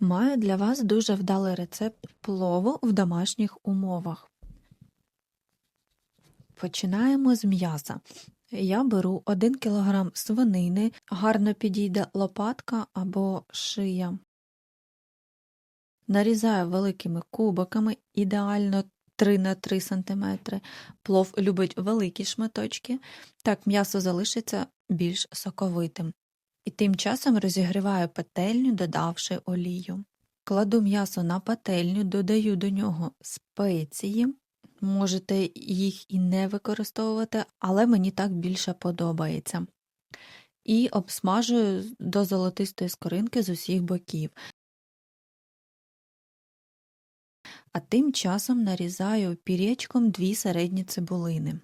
Маю для вас дуже вдалий рецепт плову в домашніх умовах. Починаємо з м'яса. Я беру 1 кг свинини, гарно підійде лопатка або шия. Нарізаю великими кубиками, ідеально 3 на 3 см. Плов любить великі шматочки, так м'ясо залишиться більш соковитим. І тим часом розігріваю пательню, додавши олію. Кладу м'ясо на пательню, додаю до нього спеції. Можете їх і не використовувати, але мені так більше подобається. І обсмажую до золотистої скоринки з усіх боків. А тим часом нарізаю пірєчком дві середні цибулини.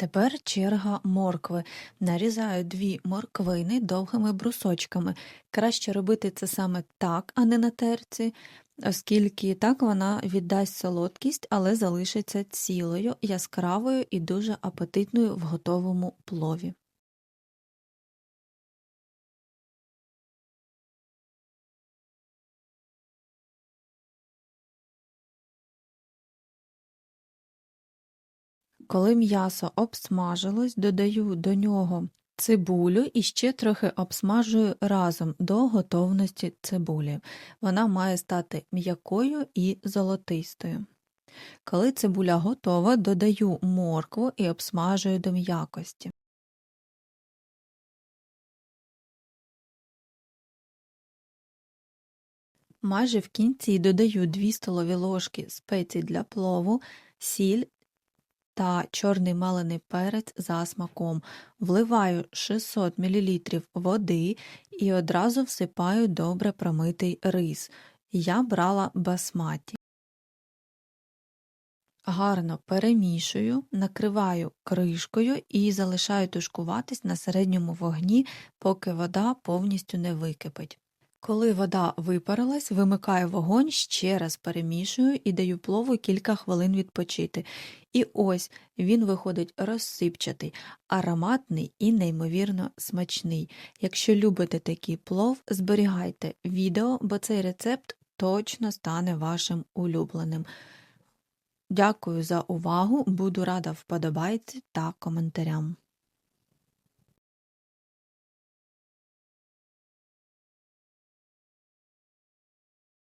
Тепер черга моркви. Нарізаю дві морквини довгими брусочками. Краще робити це саме так, а не на терці, оскільки так вона віддасть солодкість, але залишиться цілою, яскравою і дуже апетитною в готовому плові. Коли м'ясо обсмажилось, додаю до нього цибулю і ще трохи обсмажую разом до готовності цибулі. Вона має стати м'якою і золотистою. Коли цибуля готова, додаю моркву і обсмажую до м'якості. Майже в кінці додаю 2 столові ложки спецій для плову, сіль та чорний малений перець за смаком. Вливаю 600 мл води і одразу всипаю добре промитий рис. Я брала басматі. Гарно перемішую, накриваю кришкою і залишаю тушкуватись на середньому вогні, поки вода повністю не википить. Коли вода випарилась, вимикаю вогонь, ще раз перемішую і даю плову кілька хвилин відпочити. І ось він виходить розсипчатий, ароматний і неймовірно смачний. Якщо любите такий плов, зберігайте відео, бо цей рецепт точно стане вашим улюбленим. Дякую за увагу, буду рада вподобайці та коментарям.